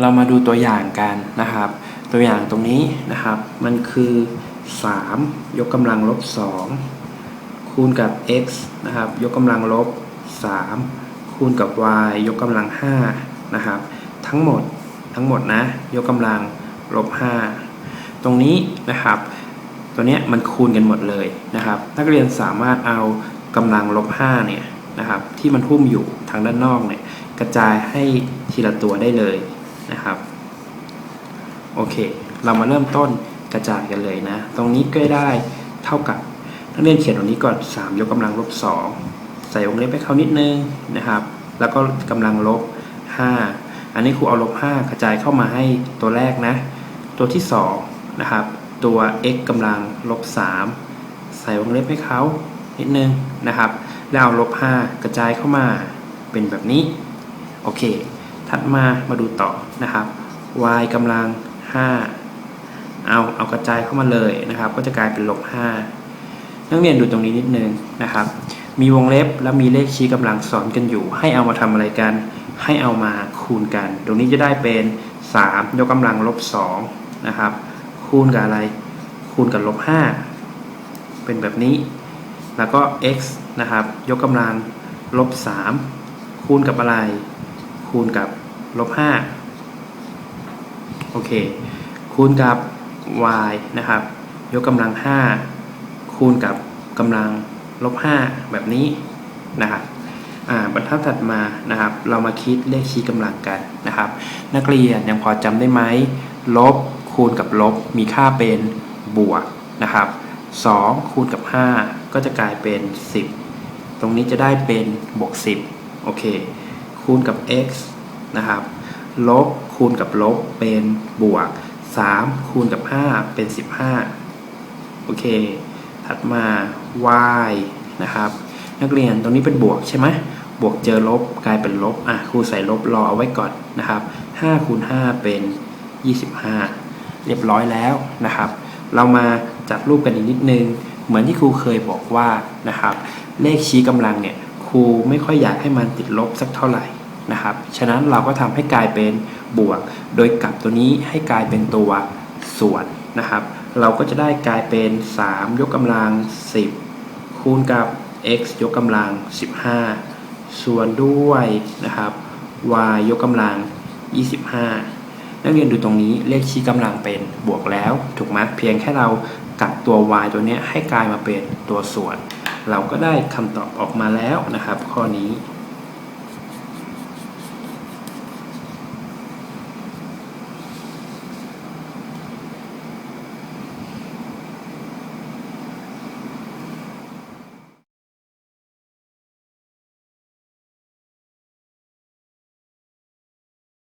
เรามาดูตัวอย่างกันนะครับ ตัวอย่างตรงนี้นะครับ มันคือ 3 ยกกำลังลบ 2 คูณกับ x นะครับ ยกกำลังลบ 3 คูณกับ y ยกกำลัง5นะครับ ทั้งหมดทั้งหมดนะ ยกกำลังลบ 5 ตรงนี้นะครับ ตัวเนี้ยมันคูณกันหมดเลยนะครับ นักเรียนสามารถเอากำลังลบ 5 เนี่ยนะครับ ที่มันหุ้มอยู่ทางด้านนอกเนี่ยกระจายให้ทีละตัวได้เลย นะครับ โอเค เรามาเริ่มต้นกระจายกันเลยนะ ตรงนี้ก็ได้เท่ากับนักเรียนเขียนตรงนี้ก่อน 3 ยกกำลังลบ 2 ใส่วงเล็บให้เขานิดนึงนะครับ แล้วก็กำลังลบ 5 อันนี้ครูเอาลบ 5 กระจายเข้ามาให้ตัวแรกนะ ตัวที่ 2 นะครับ ตัว x กำลังลบ 3 ใส่วงเล็บให้เขานิดนึงนะครับ แล้วเอาลบ 5 กระจายเข้ามาเป็นแบบนี้ โอเค ถัดมามาดูต่อนะครับ y กำลัง 5 เอาเอากระจายเข้ามาเลยนะครับ ก็จะกลายเป็นลบ 5 นักเรียนดูตรงนี้นิดนึงนะครับ มีวงเล็บแล้วมีเลขชี้กำลังสอนกันอยู่ ให้เอามาทำอะไรกัน ให้เอามาคูณกัน ตรงนี้จะได้เป็น 3 ยกกำลังลบ2นะครับ คูณกับอะไร คูณกับลบ 5 เป็นแบบนี้ แล้วก็ x นะครับ ยกกำลังลบ3คูณกับอะไร คูณกับ ลบ5โอเค คูณกับ y นะครับ ยกกำลัง 5 คูณกับกำลังลบ 5 แบบนี้นะครับอ่าบรรทัดถัดมานะครับ เรามาคิดเลขชี้กำลังกันนะครับ นักเรียนยังพอจำได้ไหมลบคูณกับลบมีค่าเป็นบวกนะครับ2คูณกับ 5 ก็จะกลายเป็น 10 ตรงนี้จะได้เป็นบวก 10 โอเค คูณกับ x นะครับ ลบคูณกับลบเป็นบวก 3 คูณกับ 5 เป็น 15 โอเค ถัดมา y นะครับ นักเรียนตรงนี้เป็นบวกใช่ไหมบวกเจอลบกลายเป็นลบ อะครูใส่ลบรอเอาไว้ก่อนนะครับ5คูณ5เป็น 25 เรียบร้อยแล้วนะครับ เรามาจัดรูปกันอีกนิดนึง เหมือนที่ครูเคยบอกว่านะครับ เลขชี้กำลังเนี่ยครูไม่ค่อยอยากให้มันติดลบสักเท่าไหร่ นะครับ ฉะนั้นเราก็ทำให้กลายเป็นบวก โดยกลับตัวนี้ให้กลายเป็นตัวส่วนนะครับ เราก็จะได้กลายเป็น 3 ยกกำลัง 10 คูณกับ x ยกกำลัง 15 ส่วนด้วยนะครับ y ยกกำลัง 25 นักเรียนดูตรงนี้เลขชี้กำลังเป็นบวกแล้ว ถูกไหมเพียงแค่เรากลับตัว y ตัวนี้ให้กลายมาเป็นตัวส่วน เราก็ได้คำตอบออกมาแล้วนะครับ ข้อนี้